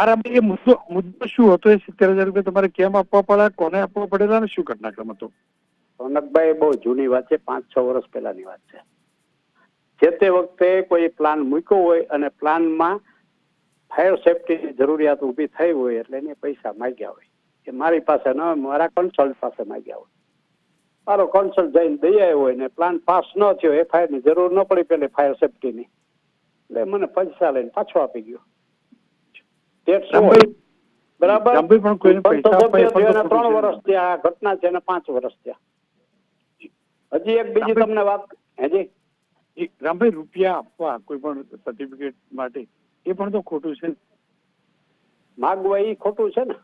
આ એ મુદ્દો મુદ્દો શું હતો એ સિત્તેર હજાર રૂપિયા તમારે કેમ આપવા પડ્યા કોને આપવા પડેલા અને શું ઘટનાક્રમ હતો? રોનકભાઈ બહુ જૂની વાત છે પાંચ છ વર્ષ પહેલાની વાત છે. જે તે વખતે કોઈ પ્લાન મૂક્યો હોય અને પ્લાનમાં ફાયર સેફટીની જરૂરિયાત ઊભી થઈ હોય એટલે એને પૈસા માંગ્યા હોય. એ મારી પાસે ન, મારા કન્સલ્ટ પાસે માગ્યા હોય. મારો કન્સલ્ટ જઈને દઈ આવ્યો હોય ને પ્લાન પાસ ન થયો એફઆઈઆરની જરૂર ન પડી પેલે ફાયર સેફટીની. એટલે મને પૈસા લઈને પાછો આપી ગયો. બરાબર? રામભાઈ પણ કોઈને પૈસા એ પણ તો ત્રણ ખોટું છે. વર્ષ થયા ઘટના છે ને પાંચ વર્ષ થયા. હજી એક બીજી તમને વાત હજી? એ રામભાઈ રૂપિયા આપવા કોઈ પણ સર્ટિફિકેટ માટે. એ પણ તો ખોટું છે. માગવા એ ખોટું છે ને?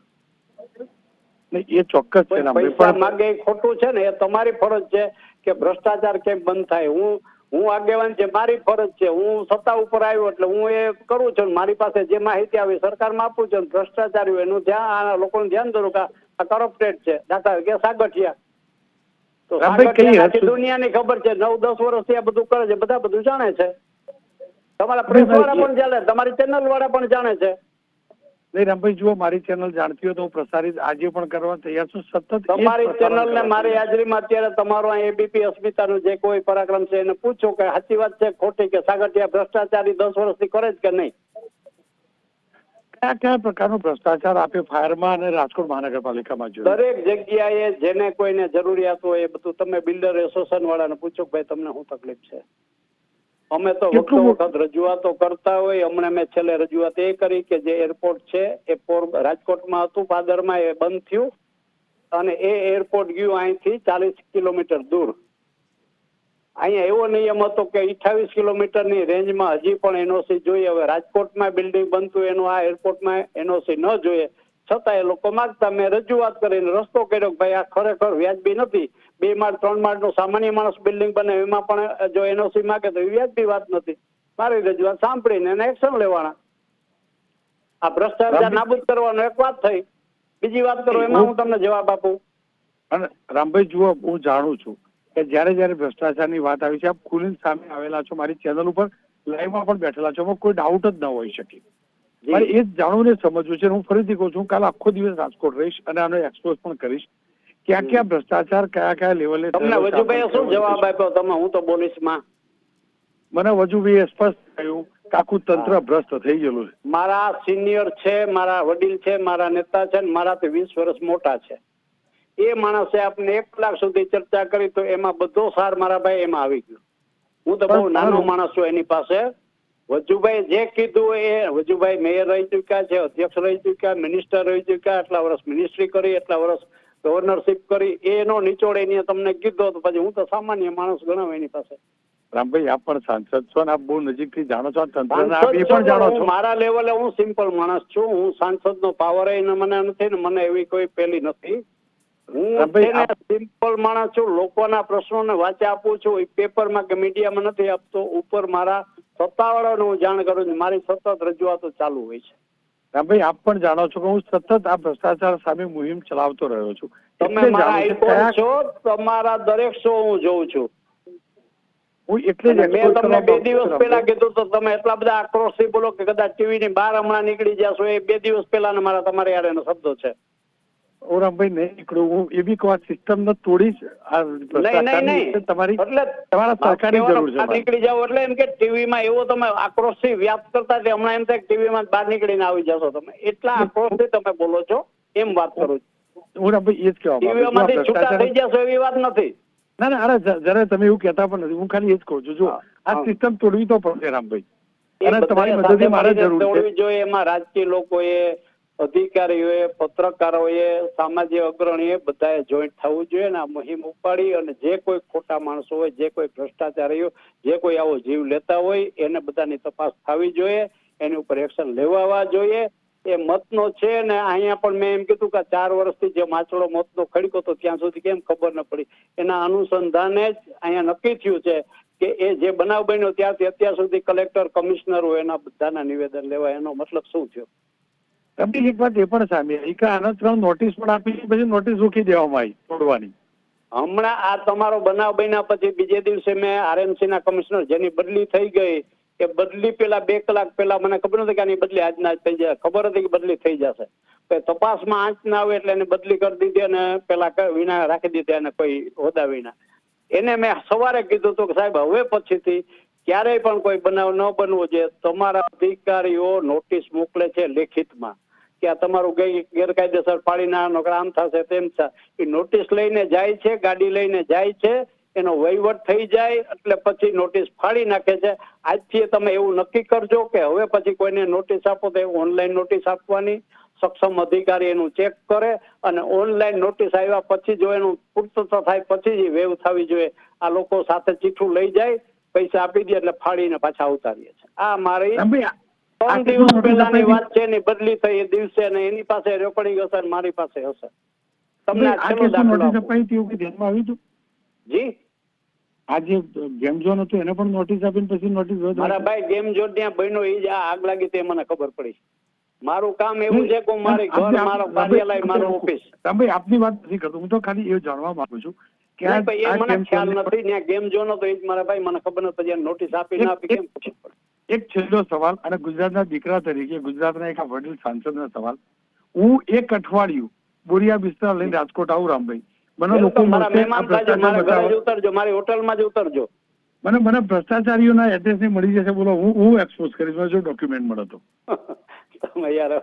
એ ચોક્કસ છે પૈસા માગે ખોટું છે ને? એ તમારી ફરજ છે કે ભ્રષ્ટાચાર કેમ બંધ થાય. હું હું આગેવાન છે મારી ફરજ છે. હું સત્તા ઉપર આવ્યો એટલે હું એ કરું છું મારી પાસે જે માહિતી આવી સરકારમાં આપું છું ભ્રષ્ટાચારી એનું ધ્યાન આ લોકોનું ધ્યાન દોરું કે આ કરપ્ટેડ છે. દાખલા કે સાગઠિયા. તો દુનિયાની ખબર છે. નવ દસ વર્ષથી આ બધું કરે છે. બધા બધું જાણે છે. તમારા પ્રેસ વાળા પણ જાણે તમારી ચેનલ વાળા પણ જાણે છે. નહીં રામભાઈ જુઓ મારી ચેનલ જાણતી હોય તો હું પ્રસારિત આજે પણ કરવા તૈયાર છું. સતત તમારી ચેનલ ને મારી હાજરીમાં અત્યારે તમારો એબીપી અસ્મિતાનું જે કોઈ પરાક્રમ છે એને પૂછો કે સાચી વાત છે ખોટી કે સાગઠિયા ભ્રષ્ટાચારી દસ વર્ષથી કરે જ કે નહીં. કયા કયા પ્રકારનો ભ્રષ્ટાચાર આપે ફાયરમાં અને રાજકોટ મહાનગરપાલિકામાં જોયું? દરેક જગ્યાએ જેને કોઈને જરૂરિયાત હોય એ બધું તમે બિલ્ડર એસોસિએશન વાળાને પૂછો કે ભાઈ તમને શું તકલીફ છે? અમે તો વખતો વખત રજૂઆતો કરતા હોય. હમણાં મેં છેલ્લે રજૂઆત એ કરી કે જે એરપોર્ટ છે એ રાજકોટમાં હતું પાદરમાં એ બંધ થયું અને એ એરપોર્ટ ગયું અહીંથી ચાલીસ કિલોમીટર દૂર. અહીંયા એવો નિયમ હતો કે અઠાવીસ કિલોમીટરની રેન્જમાં હજી પણ એનઓસી જોઈએ. હવે રાજકોટમાં બિલ્ડિંગ બનતું એનું આ એરપોર્ટમાં એનઓસી ન જોઈએ. છતાં એ લોકો માગતા મેં રજૂઆત કરીને રસ્તો કર્યો કે ભાઈ આ ખરેખર વ્યાજબી નથી. બે માળ ત્રણ માળનું સામાન્ય માણસ બિલ્ડિંગ બને એમાં પણ જો એનઓસી માંગે તો વ્યાજબી વાત નથી. મારી રજૂઆત સાંભળીને એને એક્શન લેવાના. આ ભ્રષ્ટાચાર નાબૂદ કરવાનો એક વાત થઈ. બીજી વાત કરો એમાં હું તમને જવાબ આપું. અને રામભાઈ જુઓ હું જાણું છું કે જ્યારે જ્યારે ભ્રષ્ટાચારની વાત આવી છે આપ ખુલીન સામે આવેલા છો મારી ચેનલ ઉપર લાઈવમાં પણ બેઠેલા છો એમાં કોઈ ડાઉટ જ ન હોઈ શકે. મારે એ જ જાણવું ને સમજવું છે હું ફરીથી કહું છું કાલ આખો દિવસ રાજકોટ રહીશ અને આનો એક્સપોઝ પણ કરીશ. ક્યાં ક્યાં ભ્રષ્ટાચાર કયા કયા લેવલે તમને વજુભાઈ શું જવાબ આપ્યો તમે? હું તો બોલીશમાં મને વજુભાઈએ સ્પષ્ટ કહ્યું કે આખું તંત્ર ભ્રષ્ટ થઈ ગયેલું છે. મારા સિનિયર છે મારા વડીલ છે મારા નેતા છે ને મારાથી વીસ વર્ષ મોટા છે. એ માણસે આપને એક કલાક સુધી ચર્ચા કરી તો એમાં બધો સાર મારા ભાઈ એમાં આવી ગયો. હું તો બહુ નાનો. માણસ છું એની પાસે. વજુભાઈ જે કીધું એ વજુભાઈ મેયર રહી ચુક્યા છે અધ્યક્ષ રહી ચુક્યા મિનિસ્ટર રહી ચુક્યા આટલા વર્ષ મિનિસ્ટ્રી કરી એટલા વર્ષ ગવર્નરશિપ કરી એનો નિચોડ એને તમને કીધો તો પછી હું તો સામાન્ય માણસ ગણાવ એની પાસે. રામભાઈ આપ પણ સાંસદ છો ને આપ બહુ નજીકથી જાણો છો તંત્રના આપ એ પણ જાણો છો. મારા લેવલે હું સિમ્પલ માણસ છું હું સાંસદ નો પાવર મને નથી ને મને એવી કોઈ પેલી નથી. હું સિમ્પલ માણસ છું લોકોના પ્રશ્નોને વાંચે આપું છું એ પેપરમાં કે મીડિયામાં નથી આપતો. ઉપર મારા સત્તાવાળાને હું જાણ કરું છું મારી સતત રજૂઆતો ચાલુ હોય છે. રામભાઈ આપ પણ જાણો છો કે હું સતત આ ભ્રષ્ટાચાર સામે મુહિમ ચલાવતો રહ્યો છું. તમે મારા છું તમારા દરેક શો હું જોઉં છું. હું એટલે જ મેં તમને બે દિવસ. પહેલા કીધું તો તમે એટલા બધા આક્રોશથી બોલો કે કદાચ ટીવી ની બહાર હમણાં નીકળી જશો એ બે દિવસ પહેલા મારા તમારે યાર એનો શબ્દો છે. હું રામભાઈ નહીં નીકળું હું એ બી કહું સિસ્ટમ ને તોડીશ તમારી એટલે તમારા સરકારની જરૂર છે નીકળી જાવ એટલે એમ કે ટીવીમાં એવો તમે આક્રોશથી વ્યાપ કરતા છે હમણાં એમ થાય ટીવીમાં બહાર નીકળીને આવી જશો તમે. એટલા આક્રોશથી તમે બોલો છો એમ વાત કરું છું. ઓરામભાઈ રામભાઈ એ જ કહેવા ટીવીમાંથી છૂટા થઈ જશો એવી વાત નથી. ના ના અરે જરા તમે એવું કહેતા પણ નથી. હું ખાલી એ જ કહું છું. જો આ સિસ્ટમ તોડવી તો પડશે રામભાઈ. અને તમારી મદદ મારે જરૂર છે. એમાં રાજકીય લોકોએ અધિકારીઓએ, પત્રકારોએ, સામાજિક અગ્રણીએ બધાએ જોઈન્ટ થવું જોઈએ ને આ મુહિમ ઉપાડી અને જે કોઈ ખોટા માણસો હોય, જે કોઈ ભ્રષ્ટાચારીઓ, જે કોઈ આવો જીવ લેતા હોય, એને બધાની તપાસ થવી જોઈએ, એની ઉપર એક્શન લેવાવા જોઈએ. એ મતનો છે ને અહીંયા પણ મેં એમ કીધું કે ચાર વર્ષથી જે માછડો મતનો ખડકો તો ત્યાં સુધી કેમ ખબર ન પડી? એના અનુસંધાને જ અહીંયા નક્કી થયું છે કે એ જે બનાવ બન્યો ત્યારથી અત્યાર સુધી કલેક્ટર, કમિશનરો એના બધાના નિવેદન લેવા, એનો મતલબ શું થયો? વાત એ પણ સામે આવી કે આના ત્રણ નોટિસ પણ આપી પછી નોટિસ રોકી દેવામાં આવી, તોડવાની. હમણાં આ તમારો બનાવ બન્યા પછી બીજે દિવસે મેં આરએમસી ના કમિશનર જેની બદલી થઈ ગઈ, એ બદલી પેલા બે કલાક પેલા મને ખબર નથી કે આની બદલી આજના આજ થઈ જાય ખબર હતી કે બદલી થઈ જશે. તપાસમાં આંચ ના આવે એટલે એને બદલી કરી દીધી અને પેલા વિના રાખી દીધી અને કોઈ હોદા વિના એને મેં સવારે કીધું હતું કે સાહેબ, હવે પછીથી ક્યારેય પણ કોઈ બનાવ ન બનવો જોઈએ. તમારા અધિકારીઓ નોટિસ મોકલે છે લેખિતમાં. કે આ તમારું ગેરકાયદેસર પાડી નાખવાનો આમ થશે તેમ થશે એ નોટિસ લઈને જાય છે, ગાડી લઈને જાય છે, એનો વહીવટ થઈ જાય, એટલે પછી નોટિસ ફાડી નાખે છે. આજથી તમે એવું નક્કી કરજો કે હવે પછી કોઈને નોટિસ આપો તો ઓનલાઈન નોટિસ આપવાની. સક્ષમ અધિકારી એનું ચેક કરે અને ઓનલાઈન નોટિસ આવ્યા પછી જો એનું પૂર્તતા થાય પછી જ વેવ થવી જોઈએ. આ લોકો સાથે ચીઠું લઈ જાય, પૈસા આપી દે એટલે ફાડીને પાછા ઉતારીએ છે આ મારી ત્રણ દિવસ પહેલાની વાત છે એની બદલી થઈ એ દિવસે અને એની પાસે રેકોર્ડિંગ હશે અને મારી પાસે હશે. તમને આ છેલ્લો દાખલો ધ્યાનમાં હતું? જી? આ જે ગેમ ઝોન હતું એને પણ નોટિસ આપીને પછી નોટિસ મારા ભાઈ ગેમ જોડ ત્યાં બન્યો એ જ આ આગ લાગી તે મને ખબર પડી. મારું કામ એવું છે કે હું મારી ઘર મારો કાર્યાલય મારો ઓફિસ આપની વાત નથી કરતો હું તો ખાલી એ જાણવા માંગુ છું કે આ- મને ખ્યાલ નથી ત્યાં ગેમ જોનો તો એ જ મારા ભાઈ મને ખબર નથી નોટિસ આપી ના આપી કેમ ખબર પડે? એક છેલ્લો સવાલ અને ગુજરાતના દીકરા તરીકે ગુજરાતના એક વડીલ સાંસદનો સવાલ. હું એક અઠવાડિયું બોરિયા બિસ્તરા લઈને રાજકોટ આવું રામભાઈ. મને લોકો મારા. ઉતરજો હોટલમાં જ ઉતરજો. મને મને ભ્રષ્ટાચારીઓના એડ્રેસ ને મળી જશે બોલો હું હું એક્સપોઝ કરીશ મને જો ડોક્યુમેન્ટ મળે તો. તમે યાર.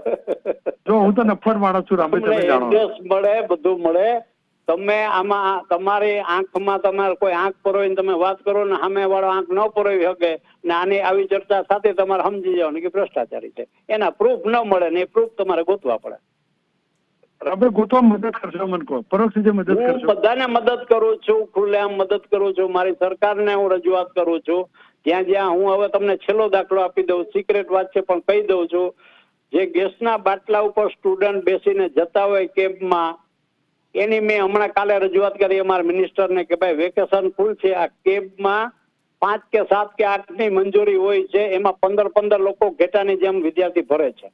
જો હું તો નફર માણસ છું રામભાઈ તમે જાણો. એડ્રેસ મળે બધું મળે. તમે આમાં તમારી આંખમાં તમારે કોઈ આંખ પરોવીને તમે વાત કરો ને સામે વાળો આંખ ન પરોવી શકે. ને આની આવી ચર્ચા સાથે તમારે સમજી જવાનું કે ભ્રષ્ટાચારી છે. એના પ્રૂફ ન મળે ને એ પ્રૂફ તમારે ગોતવા પડે. આપણે ગોતવા મદદ કરશો મને કહો. પરોક્ષ રીતે મદદ કરશો. બધાને મદદ કરું છું ખુલ્લેઆમ મદદ કરું છું. મારી સરકારને હું રજૂઆત કરું છું. જ્યાં જ્યાં હું હવે તમને છેલ્લો દાખલો આપી દઉં સિક્રેટ વાત છે પણ કહી દઉં છું. જે ગેસના બાટલા ઉપર સ્ટુડન્ટ બેસીને જતા હોય કેબમાં એની મેં હમણાં કાલે રજૂઆત કરી અમારા મિનિસ્ટરને કે ભાઈ વેકેશન ફૂલ છે. આ કેબમાં પાંચ કે સાત કે આઠની મંજૂરી હોય છે એમાં પંદર પંદર લોકો ઘેટાની જેમ વિદ્યાર્થી ભરે છે.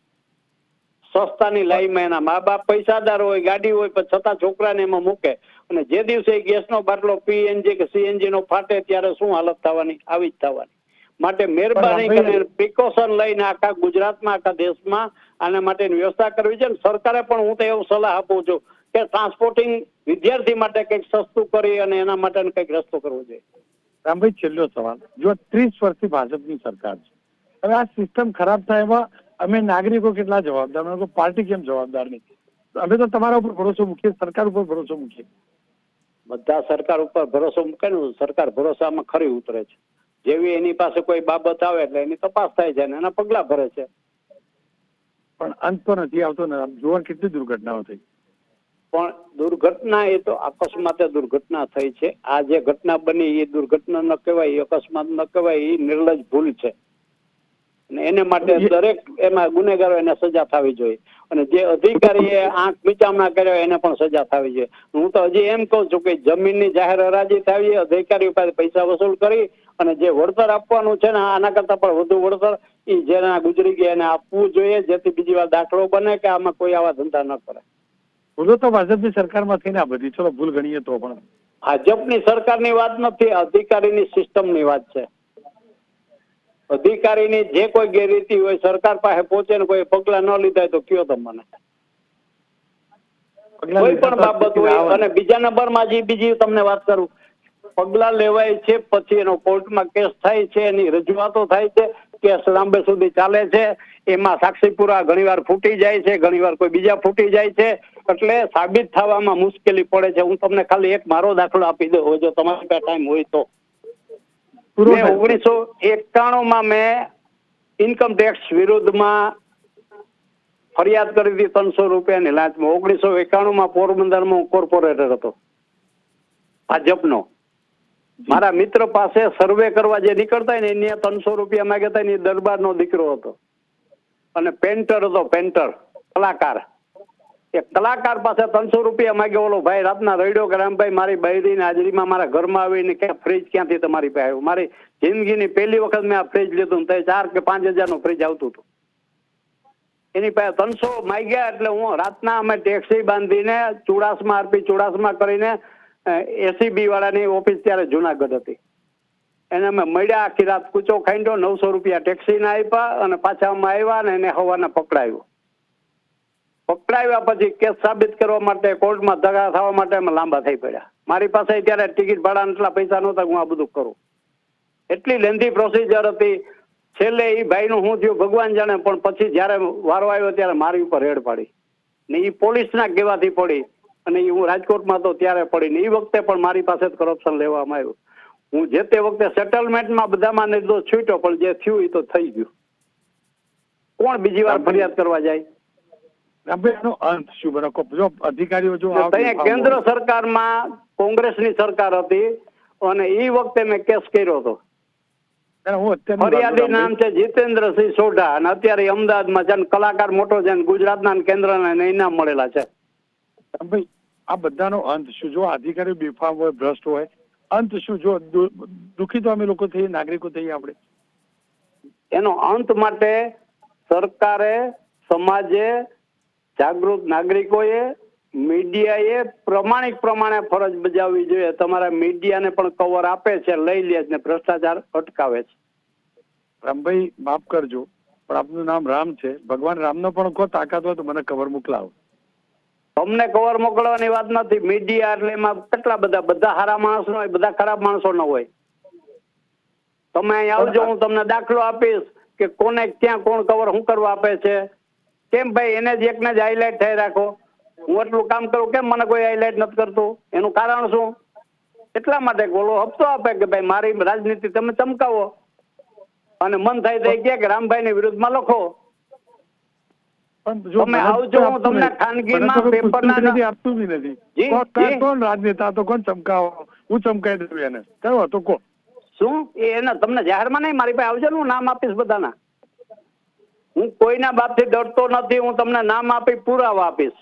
સસ્તાની લાઈનમાં એના મા બાપ પૈસાદાર હોય ગાડી હોય પણ છતાં છોકરાને એમાં મૂકે. અને જે દિવસે ગેસનો બાટલો પીએનજી કે સીએનજી નો ફાટે ત્યારે શું હાલત થવાની? આવી જ થવાની. માટે મહેરબાની કરીને પ્રિકોશન લઈને આખા ગુજરાતમાં આખા દેશમાં આના માટેની વ્યવસ્થા કરવી છે. ને સરકારે પણ હું તો એવું સલાહ આપું છું કે ટ્રાન્સપોર્ટિંગ વિદ્યાર્થી માટે કંઈક સસ્તું કરી અને એના માટે કંઈક રસ્તો કરવો જોઈએ. રામભાઈ છેલ્લો સવાલ. જો ત્રીસ વર્ષથી ભાજપની સરકાર છે હવે આ સિસ્ટમ ખરાબ થાય એમાં અમે નાગરિકો કેટલા જવાબદાર? અમે પાર્ટી કેમ જવાબદાર નથી અમે તો તમારા ઉપર ભરોસો મૂકીએ સરકાર ઉપર ભરોસો મૂકીએ. બધા સરકાર ઉપર ભરોસો મૂકેલું સરકાર ભરોસામાં ખરી ઉતરે છે. જેવી એની પાસે કોઈ બાબત આવે એટલે એની તપાસ થાય છે એના પગલા ભરે છે. પણ અંત તો નથી આવતો ને જુઓ જોવા કેટલી દુર્ઘટનાઓ થઈ. પણ દુર્ઘટના એ તો અકસ્માતે દુર્ઘટના થઈ છે. આ જે ઘટના બની એ દુર્ઘટના ન કહેવાય અકસ્માત ન કહેવાય એ નિર્લજ ભૂલ છે. અને એને માટે દરેક એમાં ગુનેગારો એને સજા થવી જોઈએ. અને જે અધિકારીએ આંખ વિચામણા કર્યો એને પણ સજા થવી જોઈએ. હું તો હજી એમ કહું છું કે જમીનની જાહેર હરાજી થવી અધિકારીઓ પાસે પૈસા વસૂલ કરી અને જે વળતર આપવાનું છે ને આના કરતા પણ વધુ વળતર એ જેના ગુજરી ગયા એને આપવું જોઈએ જેથી બીજી વાર દાખલો બને કે આમાં કોઈ આવા ધંધા ન કરે. ભૂલો તો ભાજપની સરકારમાં થઈને આ બધી ચલો ભૂલ ગણીએ તો પણ. ભાજપની સરકારની વાત નથી અધિકારીની સિસ્ટમની વાત છે. અધિકારીની જે કોઈ ગેરરીતિ હોય સરકાર પાસે પહોંચે ને કોઈ પગલા ન લીધા તો કયો તમને કોઈ પણ બાબત હોય અને બીજા નંબરમાં જે બીજી તમને વાત કરું પગલા લેવાય છે પછી એનો કોર્ટમાં કેસ થાય છે એની રજૂઆતો થાય છે કેસ લાંબે સુધી ચાલે છે એમાં સાક્ષી પુરા ઘણીવાર ફૂટી જાય છે ઘણીવાર કોઈ બીજા ફૂટી જાય છે એટલે સાબિત થવામાં મુશ્કેલી પડે છે. હું તમને ખાલી એક મારો દાખલો આપી દઉં. જો તમારી પાસે ટાઈમ હોય તો. ઓગણીસો એકાણું માં મેં ઇન્કમ ટેક્સ વિરુદ્ધમાં ફરિયાદ કરી હતી ત્રણસો રૂપિયાની લાંચમાં. ઓગણીસો એકાણું માં પોરબંદરમાં હું કોર્પોરેટર હતો. ભાજપનો મારા મિત્ર પાસે સર્વે કરવા જે નીકળતા ને એને ત્રણસો રૂપિયા માંગ્યા હતા ને દરબારનો દીકરો હતો. અને પેન્ટર હતો પેન્ટર કલાકાર. એ કલાકાર પાસે ત્રણસો રૂપિયા માંગ્યો, ઓલો ભાઈ, રાતના રડ્યો કે રામભાઈ, મારી બૈરીની હાજરીમાં મારા ઘરમાં આવીને ક્યાં ફ્રીજ ક્યાંથી તમારી પાસે આવ્યું? મારી જિંદગીની પહેલી વખત મેં આ ફ્રીજ લીધું તો ચાર કે પાંચ હજારનું ફ્રીજ આવતું હતું. એની પાસે ત્રણસો માંગ્યા એટલે હું રાતના અમે ટેક્સી બાંધીને, ચુડાસમાં આરપી ચુડાસમાં કરીને એસીબી વાળાની ઓફિસ ત્યારે જુનાગઢ હતી. એને અમે મળ્યા, આખી રાત કૂચો ખાંડ્યો, નવસો રૂપિયા ટેક્સીના આપ્યા અને પાછા અમે આવ્યા ને એને હવાને પકડાયો. પકડાવ્યા પછી કેસ સાબિત કરવા માટે કોર્ટમાં ધગા થવા માટે અમે લાંબા થઈ પડ્યા. મારી પાસે ત્યારે ટિકિટ ભાડા એટલા પૈસા નહોતા હું આ બધું કરું. એટલી લેન્ધી પ્રોસિજર હતી. છેલ્લે એ ભાઈનું હું થયું ભગવાન જાણે પણ પછી જ્યારે વારો આવ્યો ત્યારે મારી ઉપર રેડ પાડી. ને એ પોલીસના કહેવાથી પડી અને એ હું રાજકોટમાં તો ત્યારે પડી ને એ વખતે પણ મારી પાસે જ કરપ્શન લેવામાં આવ્યું. હું જે તે વખતે સેટલમેન્ટમાં બધામાં નિર્દોષ છૂટ્યો પણ જે થયું એ તો થઈ ગયું. કોણ બીજી વાર ફરિયાદ કરવા જાય? એનો અંત શું બને. જો અધિકારીઓ જો કેન્દ્ર સરકારમાં કોંગ્રેસની સરકાર હતી અને એ વખતે મેં કેસ કર્યો હતો. ફરિયાદી નામ છે જીતેન્દ્રસિંહ સોઢા અને અત્યારે અમદાવાદમાં છે કલાકાર મોટો છે ગુજરાતના કેન્દ્રના ઇનામ મળેલા છે. આ બધાનો અંત શું? જો અધિકારીઓ બેફામ હોય ભ્રષ્ટ હોય અંત શું? જો દુખી દુઃખી તો અમે લોકો થઈએ નાગરિકો થઈએ આપણે. એનો અંત માટે સરકારે સમાજે જાગૃત નાગરિકોએ મીડિયાએ પ્રમાણિક પ્રમાણે ફરજ બજાવવી જોઈએ. તમારા મીડિયાને પણ કવર આપે છે લઈ લે છે ભ્રષ્ટાચાર અટકાવે છે. રામભાઈ માફ કરજો પણ આપનું નામ રામ છે. ભગવાન રામનો પણ કો તાકાત હોય તો મને કવર મોકલાવો. તમને કવર મોકલવાની વાત નથી. મીડિયા એટલે એમાં કેટલા બધા બધા સારા માણસો હોય બધા ખરાબ માણસો ન હોય. તમે અહીં આવજો હું તમને દાખલો આપીશ કે કોને ક્યાં કોણ કવર શું કરવા આપે છે? કેમ ભાઈ એને જ એકને જ હાઇલાઇટ થઈ રાખો. હું એટલું કામ કરું કેમ મને કોઈ હાઇલાઇટ નથી કરતું? એનું કારણ શું? એટલા માટે બોલો હપ્તો આપે કે ભાઈ મારી રાજનીતિ તમે ચમકાવો. અને મન થાય તો કે રામભાઈ રામભાઈની વિરુદ્ધમાં લખો. તમે આવજો, હું તમને. ખાનગીમાં પેપર ના પેપરના આપતું બી નથી. કોણ- રાજનેતા તો કોણ ચમકાવો? હું ચમકાઈ દઉં એને. કયો હતો કો શું? એ એના તમને જાહેરમાં નહીં મારી પાસે આવજો ને હું નામ આપીશ બધાના. હું કોઈના બાપથી ડરતો નથી હું તમને નામ આપી પુરાવા આપીશ.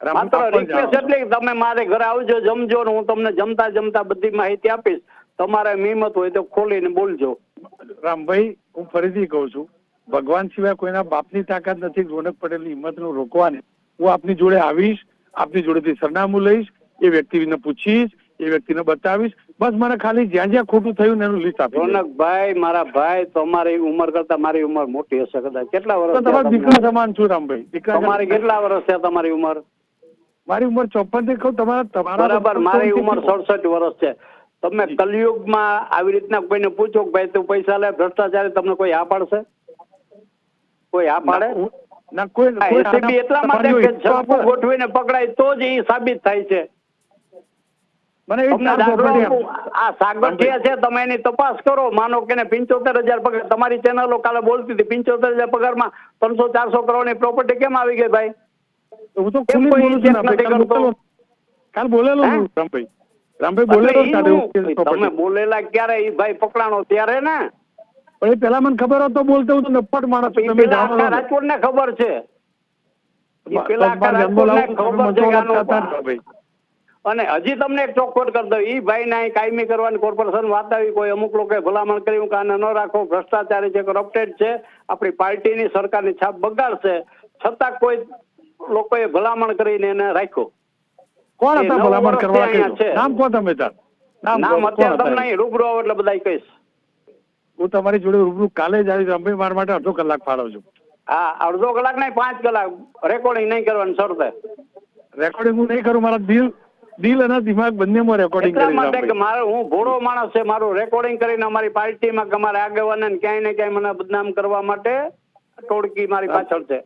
માત્ર રિક્વેસ્ટ એટલી તમે મારે ઘરે આવજો જમજો ને હું તમને જમતા જમતા બધી માહિતી આપીશ. તમારે મિમત હોય તો ખોલીને બોલજો. રામભાઈ હું ફરીથી કહું છું ભગવાન સિવાય કોઈના બાપની તાકાત નથી રોનક પટેલની હિંમતનું રોકવાની. હું આપની જોડે આવીશ આપની જોડેથી સરનામું લઈશ એ વ્યક્તિને પૂછીશ એ વ્યક્તિને બતાવીશ. બસ મને ખાલી જ્યાં જ્યાં ખોટું થયું એનું લિસ્ટ આપી રોનકભાઈ મારા ભાઈ તમારી ઉંમર કરતા મારી ઉંમર મોટી હશે કદાચ. કેટલા વર્ષ તમારા દીકરા સમાન છું રામભાઈ. દીકરા તમારી કેટલા વર્ષ છે તમારી ઉંમર? મારી ઉંમર ચોપનથી કહું તમારા તમારા બરાબર મારી ઉંમર સડસઠ વર્ષ છે. તમે કલયુગમાં આવી રીતના કોઈને પૂછો કે ભાઈ તું પૈસા લે ભ્રષ્ટાચારી તમને કોઈ હા પાડશે? કોઈ હા પાડે? ના, કોઈ આ એટલા માટે. ગોઠવીને પકડાય તો જ એ સાબિત થાય છે. મને. આ સાગઠિયા છે તમે એની તપાસ કરો. માનો કે પંચોતેર હજાર પગાર. તમારી ચેનલો કાલે બોલતી હતી પંચોતેર હજાર પગારમાં ત્રણસો ચારસો કરોડની પ્રોપર્ટી કેમ આવી ગઈ ભાઈ? હું તો ખુલ્લી બોલું છું ને, કાલ બોલેલો? હું? રામભાઈ. રામભાઈ બોલેલો. તમે બોલેલા ક્યારે? એ ભાઈ પકડાણો ત્યારે ને. પણ એ પેલા મને ખબર હોત તો બોલતો હું તો નફટ માણસ છું. તમે છો. રાજકોટને ખબર છે. પેલા ખબર છે અને હજી તમને એક ચોખવટ કરી દઉં. ઈ ભાઈ ના કાયમી કરવાની કોર્પોરેશન વાત આવી. કોઈ અમુક લોકો ભલામણ કર્યું કે આને ન રાખો. ભ્રષ્ટાચારી છે કરપ્ટેડ છે. આપણી પાર્ટીની સરકારની છાપ બગાડશે. છતાં કોઈ લોકોએ ભલામણ કરીને એને રાખ્યો. કોણ હતા ભલામણ કરવા છે. નામ કોણ તમે તાર? નામ અત્યારે તમને રૂબરૂ આવો એટલે બધા કહીશ. હું તમારી જોડે રૂબરૂ કાલે જ આવીશ. રામભાઈ માર માટે અડધો કલાક ફાળવજો. હા અડધો કલાક નહીં પાંચ કલાક. રેકોર્ડિંગ નહીં કરવાની શરતે રેકોર્ડિંગ હું નહીં કરું મારા દિલ દિલ અને દિમાગ બંનેમાં રેકોર્ડિંગ કરી મારે હું ભોળો માણસ છે મારું રેકોર્ડિંગ કરીને અમારી પાર્ટીમાં અમારા આગેવાન ને ક્યાંય ને ક્યાંય મને બદનામ કરવા માટે ટોળકી મારી પાછળ છે.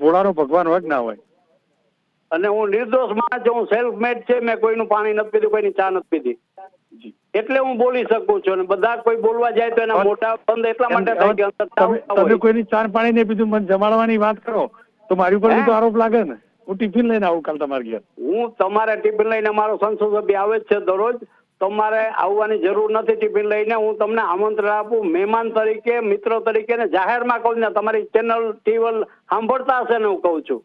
ભોળાનો ભગવાન હોય ના હોય. અને હું નિર્દોષ માણસ છું હું સેલ્ફ મેડ છે મેં કોઈનું પાણી નથી પીધું કોઈની ચા નથી પીધી. એટલે હું બોલી શકું છું અને બધા કોઈ બોલવા જાય તો એના મોટા બંધ એટલા માટે થાય કે તમે. કોઈની ચાર પાણી નહીં પીધું મને જમાડવાની વાત કરો. તો મારી ઉપર તો આરોપ લાગે ને. હું ટિફિન લઈને આવું કાલ તમારી ઘેર. હું તમારે ટિફિન લઈને મારો સંસદ સભ્ય આવે જ છે દરરોજ. તમારે આવવાની જરૂર નથી ટિફિન લઈને. હું તમને આમંત્રણ આપું. મહેમાન તરીકે, મિત્ર તરીકે ને જાહેરમાં કહું ને, તમારી ચેનલ ટીવલ સાંભળતા હશે ને હું કહું છું.